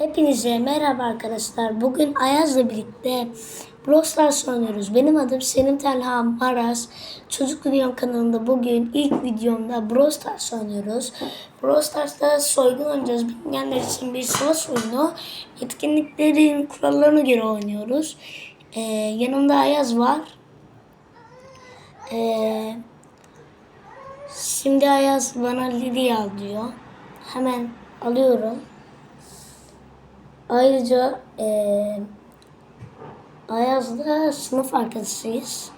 Hepinize merhaba arkadaşlar. Bugün Ayaz'la birlikte Brawl oynuyoruz. Benim adım Selim Talha Maras. Çocuk Videom kanalında bugün ilk videomda Brawl Stars oynuyoruz. Brawl Stars'ta soygun oynayacağız. Bilmeyenler için bir savaş oyunu. Etkinliklerin kurallarına göre oynuyoruz. Ee, yanımda Ayaz var. Ee, şimdi Ayaz bana Lidya al diyor. Hemen alıyorum. Ayrıca eee Ayaz'la sınıf arkadaşıyız.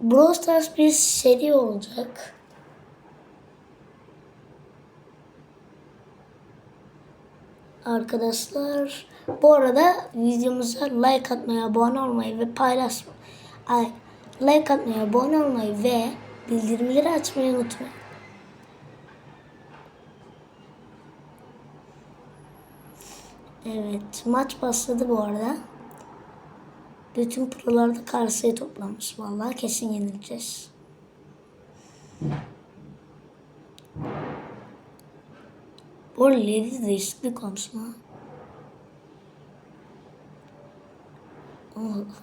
Brawl Stars bir seri olacak. Arkadaşlar bu arada videomuza like atmayı, abone olmayı ve paylaşmayı, ay, like atmayı, abone olmayı ve bildirimleri açmayı unutmayın. Evet, maç başladı bu arada. Bütün prolarda karşıya toplanmış. Vallahi kesin yenileceğiz. Bu arada Lady değişiklik. Aa,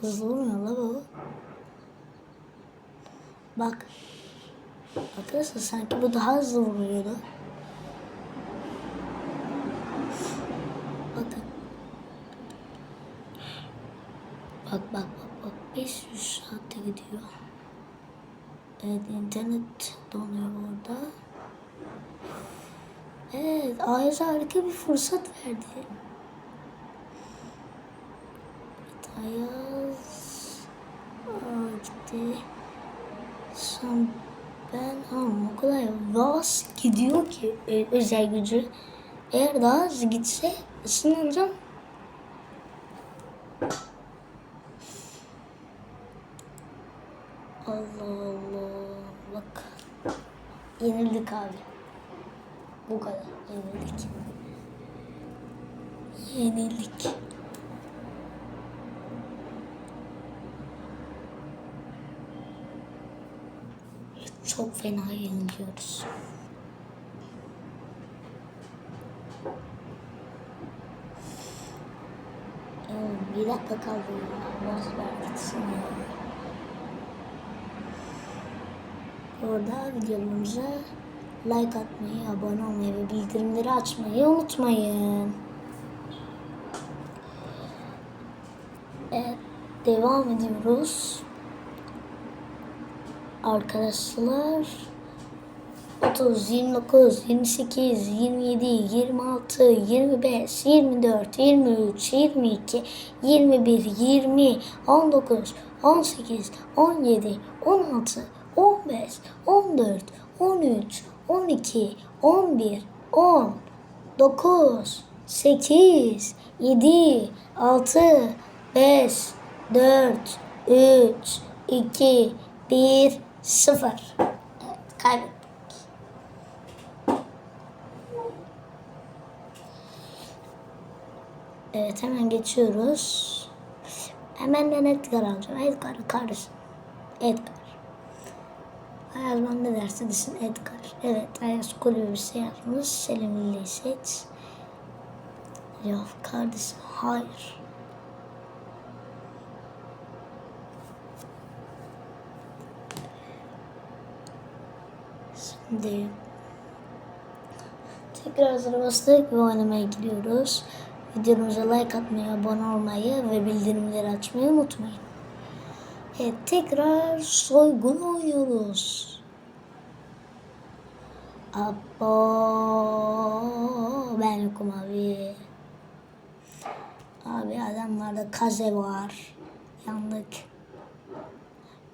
hızlı olmuyor la bu. Bak. Arkadaşlar sanki bu daha hızlı vuruyordu. Bak bak bak bak 500 saatte gidiyor. Evet internet donuyor orada. Evet Ayaz harika bir fırsat verdi. Evet, Ayaz Aa, gitti. Son ben ama o kadar yavaş gidiyor ki e, özel gücü. Eğer daha hızlı gitse ısınacağım. Allah Allah. Bak. Yenildik abi. Bu kadar. Yenildik. Yenildik. Çok fena yeniliyoruz. Bir dakika kaldı ya. Boş ver gitsin ya. Orada videomuza like atmayı, abone olmayı ve bildirimleri açmayı unutmayın. Evet, devam ediyoruz. Arkadaşlar 30, 29, 28, 27, 26, 25, 24, 23, 22, 21, 20, 19, 18, 17, 16, 15, 14, 13, 12, 11, 10, 9, 8, 7, 6, 5, 4, 3, 2, 1, 0. Evet, kaybettik. Evet hemen geçiyoruz. Hemen ben Edgar alacağım. Edgar kardeşim. Edgar. Bana ne derse desin Edgar. Evet Ayaz kulübü bir şey yazmış. Selimli'yi seç. Yok kardeşim hayır. Şimdi tekrar hazır bastık ve oynamaya gidiyoruz. Videomuza like atmayı, abone olmayı ve bildirimleri açmayı unutmayın. Evet tekrar soygun oynuyoruz. Abo ben yokum abi. Abi adamlarda kaze var. Yandık.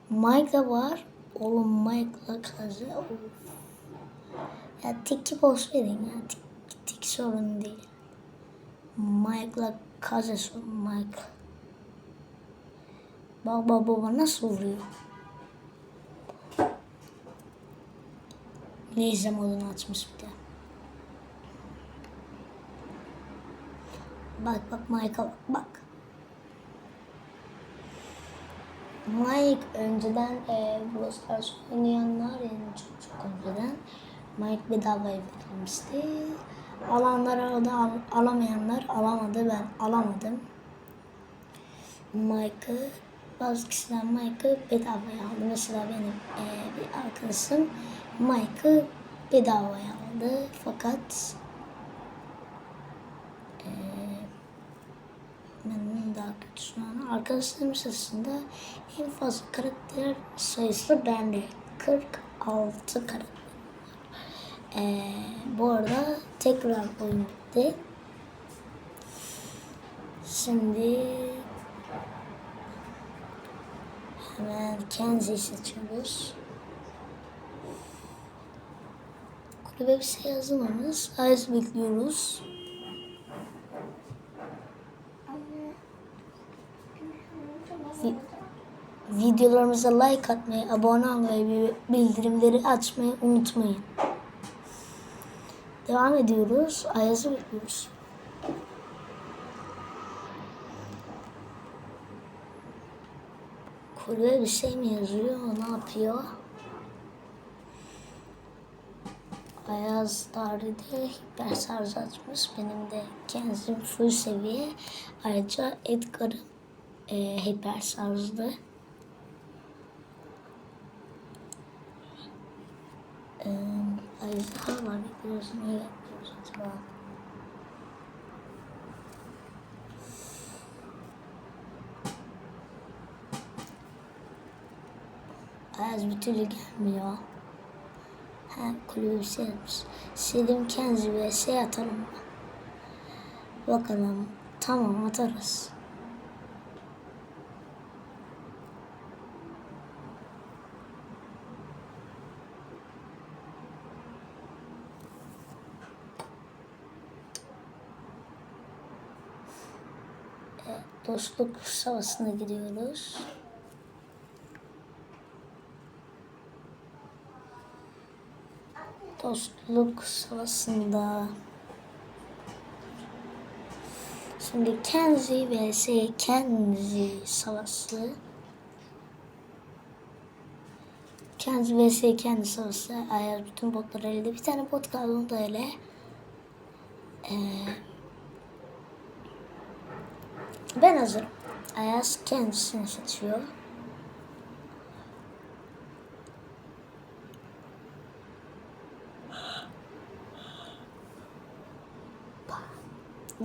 Mike da var. Oğlum Mike'la kaze. Of. Ya tiki boş verin ya. Tik, tik sorun değil. Mike'la kaze sorun Mike. Bak baba nasıl vuruyor. Ninja modunu açmış bir de. Bak bak Mike'a bak bak. Mike önceden e, Brawl Stars oynayanlar yani çok çok önceden Mike bedavaya verilmişti. Alanlar aldı, al- alamayanlar alamadı. Ben alamadım. Mike'ı bazı kişiler Mike'ı bedavaya aldı. Mesela benim eee, bir arkadaşım Mike'ı bedavaya aldı. Fakat eee benim daha kötü şu an. Arkadaşlarım sırasında en fazla karakter sayısı bende. 46 karakter. Ee, bu arada tekrar oyun bitti. Şimdi hemen Kenzie'yi seçiyoruz. Bir şey yazılmamış. Ayaz bekliyoruz. Vi- Videolarımıza like atmayı, abone olmayı ve bildirimleri açmayı unutmayın. Devam ediyoruz. Ayaz'ı bekliyoruz. Kulübe bir şey mi yazıyor? Ne yapıyor? Ayaz Dari'de hiper şarj açmış. Benim de Kenzim full seviye. Ayrıca Edgar'ım e, hiper şarjlı. Ee, Ayaz var. Niye bekliyoruz acaba? Ayaz bir türlü gelmiyor. Kulübe bir şey yapmış. Selim Kenzi ve şey atalım mı? Bakalım. Tamam atarız. Dostluk savaşına gidiyoruz. Dostluk savaşında Şimdi Kenzi vs. Kenzi savaşı Kenzi vs. Kenzi savaşı Ayaz bütün botları elde bir tane bot kaldı onu da ele. Ee, Ben hazırım. Ayaz kendisini seçiyor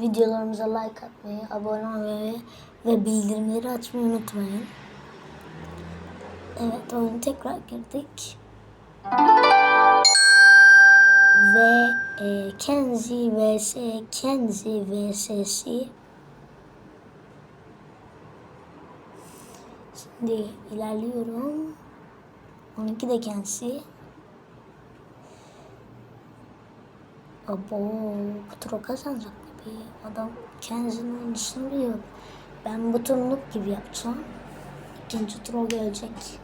Videolarımıza like atmayı, abone olmayı ve bildirimleri açmayı unutmayın. Evet oyuna tekrar girdik. Ve e, Kenzi vs Kenzi vs'si Şimdi ilerliyorum. 12 de Kenzi. Abo, bu tur kazanacak gibi. Adam kendisinin oyuncusunu biliyor. Ben bu turnuk gibi yapacağım. İkinci tur o gelecek.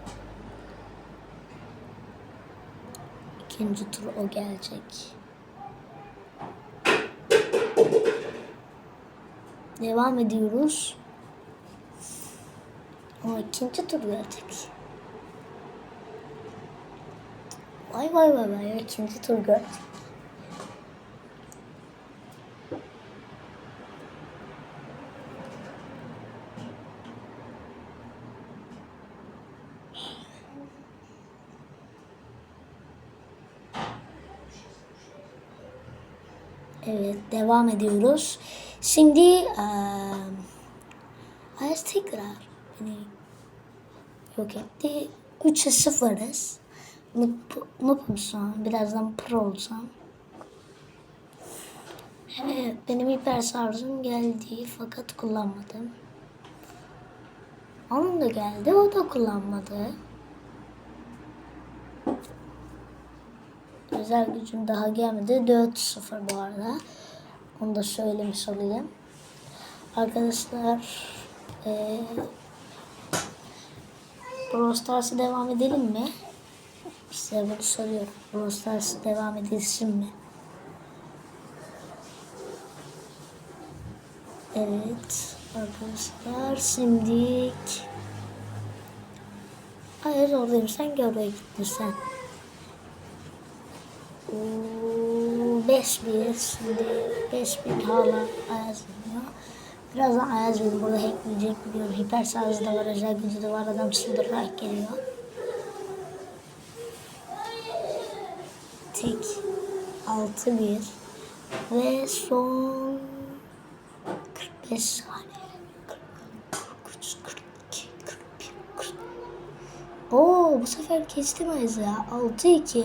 İkinci tur o gelecek. Devam ediyoruz. O ikinci tur gelecek. Vay vay vay vay ikinci tur gelecek. Evet devam ediyoruz. Şimdi eee Ayaz tekrar beni yok etti. 3'e 0'ız. Noob, noobum şu an. Birazdan pro olacağım. Evet benim hiper şarjım geldi fakat kullanmadım. Onun da geldi o da kullanmadı. Özel gücüm daha gelmedi. 4-0 bu arada. Onu da söylemiş olayım. Arkadaşlar ee, Brawl devam edelim mi? Size bunu soruyorum. Brawl devam edilsin mi? Evet arkadaşlar şimdi Hayır oradayım sen gel oraya gittin sen. Oo. 5000'sinde 5000 hala Ayaz'ın Birazdan Ayaz'ın burada hackleyecek biliyorum. Hiper sağızı da var, özel gücü de var. Adam sıldır hack geliyor. Tek 6-1 ve son 45 saniye. 43, 42, 41, 40. Oo bu sefer kestim Ayaz'ı ya. 6-2.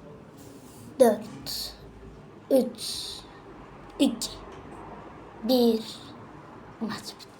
4, 3, 2, 1, maç bitti.